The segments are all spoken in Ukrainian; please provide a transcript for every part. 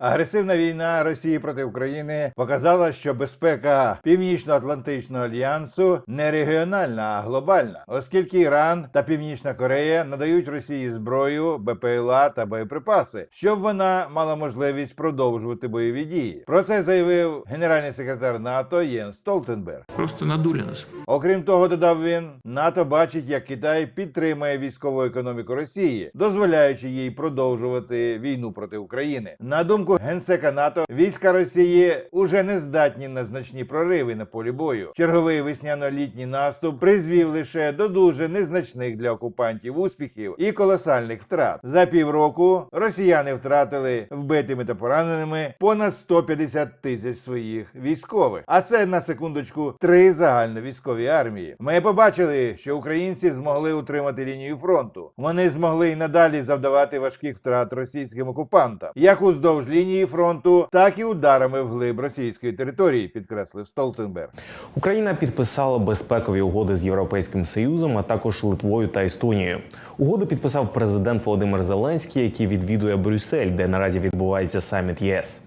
Агресивна війна Росії проти України показала, що безпека Північно-Атлантичного альянсу не регіональна, а глобальна, оскільки Іран та Північна Корея надають Росії зброю, БПЛА та боєприпаси, щоб вона мала можливість продовжувати бойові дії. Про це заявив генеральний секретар НАТО Єнс Столтенберг. Просто надули нас. Окрім того, додав він, НАТО бачить, як Китай підтримує військову економіку Росії, дозволяючи їй продовжувати війну проти України. На думку генсека НАТО, війська Росії уже не здатні на значні прориви на полі бою. Черговий весняно-літній наступ призвів лише до дуже незначних для окупантів успіхів і колосальних втрат. За півроку росіяни втратили вбитими та пораненими понад 150 тисяч своїх військових. А це на секундочку три загальновійськові армії. Ми побачили, що українці змогли утримати лінію фронту. Вони змогли й надалі завдавати важких втрат російським окупантам, як уздовж лінії фронту, так і ударами вглиб російської території, підкреслив Столтенберг. Україна підписала безпекові угоди з Європейським Союзом, а також Литвою та Естонією. Угоду підписав президент Володимир Зеленський, який відвідує Брюссель, де наразі відбувається саміт ЄС.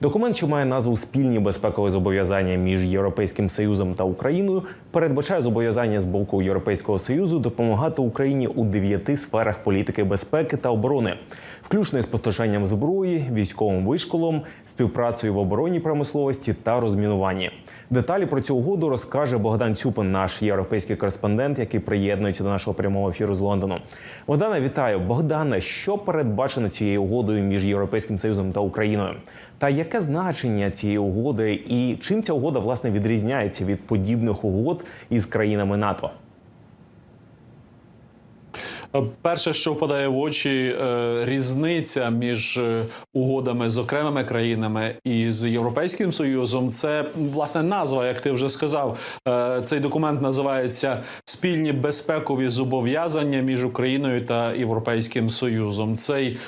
Документ, що має назву спільні безпекові зобов'язання між Європейським Союзом та Україною, передбачає зобов'язання з боку Європейського союзу допомагати Україні у дев'яти сферах політики безпеки та оборони, включно із постачанням зброї, військовим вишколом, співпрацею в оборонній промисловості та розмінуванні. Деталі про цю угоду розкаже Богдан Цюпин, наш європейський кореспондент, який приєднується до нашого прямого ефіру з Лондону. Богдане, вітаю. Богдане, що передбачено цією угодою між Європейським Союзом та Україною? Та яке значення цієї угоди, і чим ця угода власне відрізняється від подібних угод із країнами НАТО? Перше, що впадає в очі, е, різниця між е, угодами з окремими країнами і з Європейським Союзом, це власне назва, як ти вже сказав. Е, Цей документ називається Спільні безпекові зобов'язання між Україною та Європейським Союзом. Цей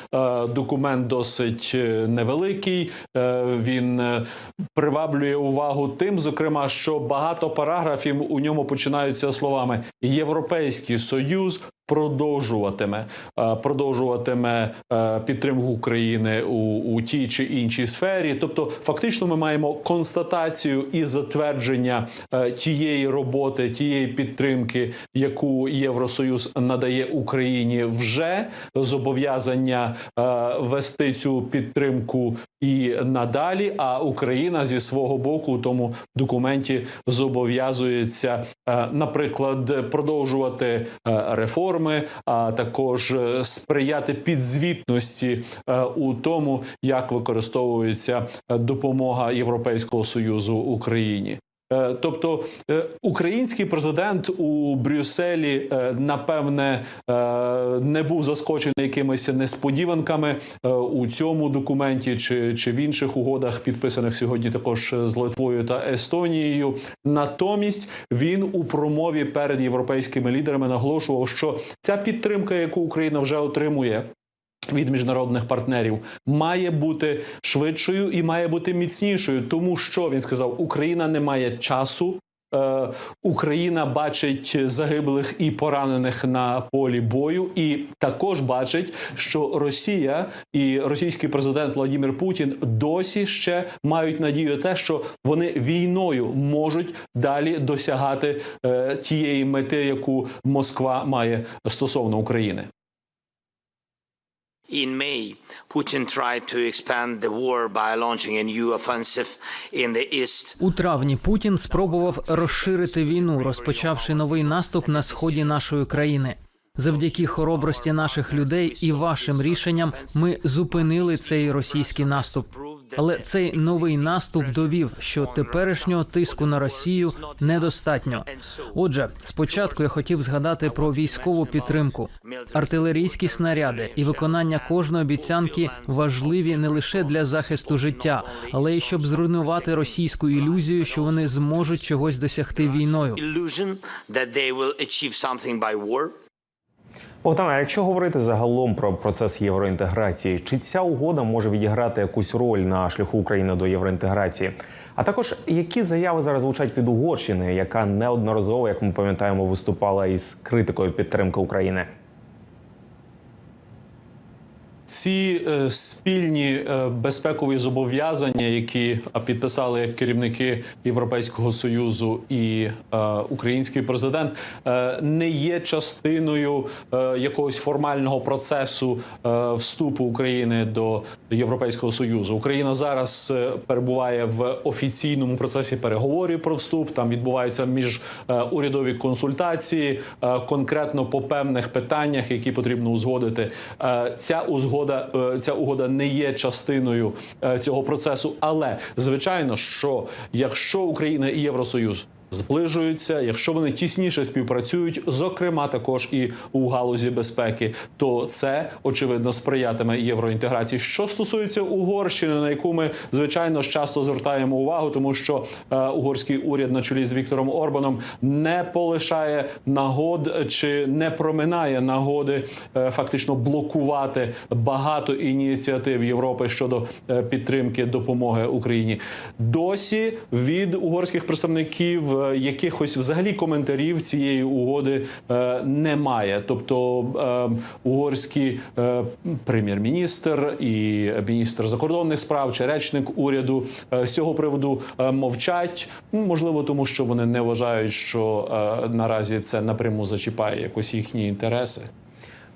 документ досить невеликий. Він приваблює увагу тим, зокрема, що багато параграфів у ньому починаються словами Європейський Союз продовжуватиме е, продовжуватиме е, підтримку України у, у тій чи іншій сфері. Тобто, фактично, ми маємо констатацію і затвердження е, тієї роботи, тієї підтримки, яку Євросоюз надає Україні, вже зобов'язання вести цю підтримку і надалі. А Україна зі свого боку у тому документі зобов'язується, наприклад, продовжувати е, реформи, а також е, сприяти підзвітності е, у тому, як використовується е, допомога Європейського союзу Україні. Е, Тобто е, український президент у Брюсселі е, напевне не був заскочений якимись несподіванками у цьому документі чи, чи в інших угодах, підписаних сьогодні також з Литвою та Естонією. Натомість він у промові перед європейськими лідерами наголошував, що ця підтримка, яку Україна вже отримує. Від міжнародних партнерів має бути швидшою і має бути міцнішою, тому що він сказав: Україна не має часу. Е, Україна бачить загиблих і поранених на полі бою, і також бачить, що Росія і російський президент Владимир Путін досі ще мають надію те, що вони війною можуть далі досягати е, тієї мети, яку Москва має стосовно України. In May, Putin tried to expand the war by launching a new offensive in the east. У травні Путін спробував розширити війну, розпочавши новий наступ на сході нашої країни. Завдяки хоробрості наших людей і вашим рішенням ми зупинили цей російський наступ. Але цей новий наступ довів, що теперішнього тиску на Росію недостатньо. Отже, спочатку я хотів згадати про військову підтримку, артилерійські снаряди і виконання кожної обіцянки важливі не лише для захисту життя, але й щоб зруйнувати російську ілюзію, що вони зможуть чогось досягти війною. Богдан, а якщо говорити загалом про процес євроінтеграції, чи ця угода може відіграти якусь роль на шляху України до євроінтеграції? А також які заяви зараз звучать від Угорщини, яка неодноразово, як ми пам'ятаємо, виступала із критикою підтримки України? Ці е, спільні е, безпекові зобов'язання, які е, підписали керівники Європейського союзу і е, український президент, е, не є частиною е, якогось формального процесу е, вступу України до Європейського союзу. Україна зараз е, перебуває в офіційному процесі переговорів про вступ. Там відбуваються міжурядові консультації е, конкретно по певних питаннях, які потрібно узгодити. Е, Ця узгода, е, ця угода не є частиною е, цього процесу. Але звичайно, що якщо Україна і Євросоюз зближуються, якщо вони тісніше співпрацюють, зокрема також і у галузі безпеки, то це очевидно сприятиме євроінтеграції. Що стосується Угорщини, на яку ми звичайно часто звертаємо увагу, тому що е, угорський уряд на чолі з Віктором Орбаном не полишає нагод чи не проминає нагоди е, фактично блокувати багато ініціатив Європи щодо е, підтримки допомоги Україні. Досі від угорських представників якихось взагалі коментарів цієї угоди е, немає. Тобто е, угорський е, прем'єр-міністр і міністр закордонних справ чи речник уряду е, з цього приводу е, мовчать. Ну, Можливо, тому що вони не вважають, що е, наразі це напряму зачіпає якось їхні інтереси.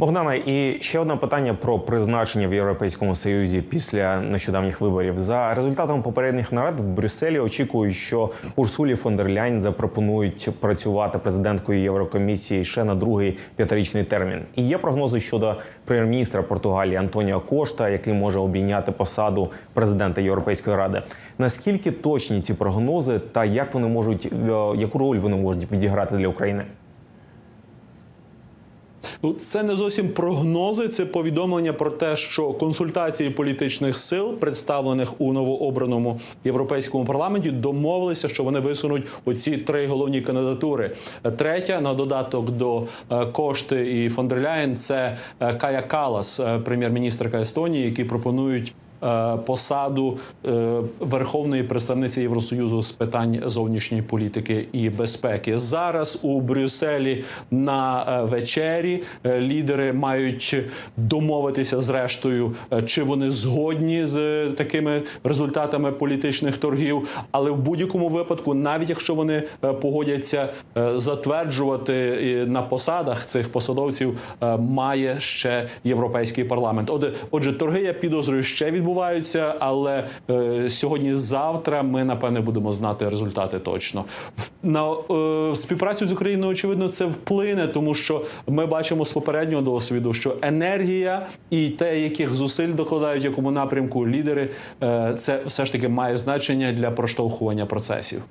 Богдана, і ще одне питання про призначення в Європейському Союзі після нещодавніх виборів. За результатом попередніх нарад в Брюсселі очікують, що Урсулі фон дер Ляйн запропонують працювати президенткою Єврокомісії ще на другий п'ятирічний термін. І є прогнози щодо прем'єр-міністра Португалії Антоніо Кошта, який може обійняти посаду президента Європейської ради. Наскільки точні ці прогнози, та як вони можуть е, яку роль вони можуть відіграти для України? Ну, це не зовсім прогнози, це повідомлення про те, що консультації політичних сил, представлених у новообраному європейському парламенті, домовилися, що вони висунуть оці три головні кандидатури. Третя на додаток до е, кошти і фондерляєн – це е, Кая Калас, е, прем'єр-міністрка Естонії, які пропонують. Е, Посаду е, верховної представниці Євросоюзу з питань зовнішньої політики і безпеки зараз у Брюсселі на е, вечері лідери мають домовитися зрештою, чи вони згодні з такими результатами політичних торгів. Але в будь-якому випадку, навіть якщо вони погодяться затверджувати на посадах цих посадовців, має ще європейський парламент. Отже, торги я підозрюю ще відбуваються, але е, сьогодні-завтра ми напевне будемо знати результати точно. На е, співпрацю з Україною очевидно це вплине, тому що ми бачимо з попереднього досвіду, що енергія і те, яких зусиль докладають якому напрямку лідери, е, це все ж таки має значення для проштовхування процесів.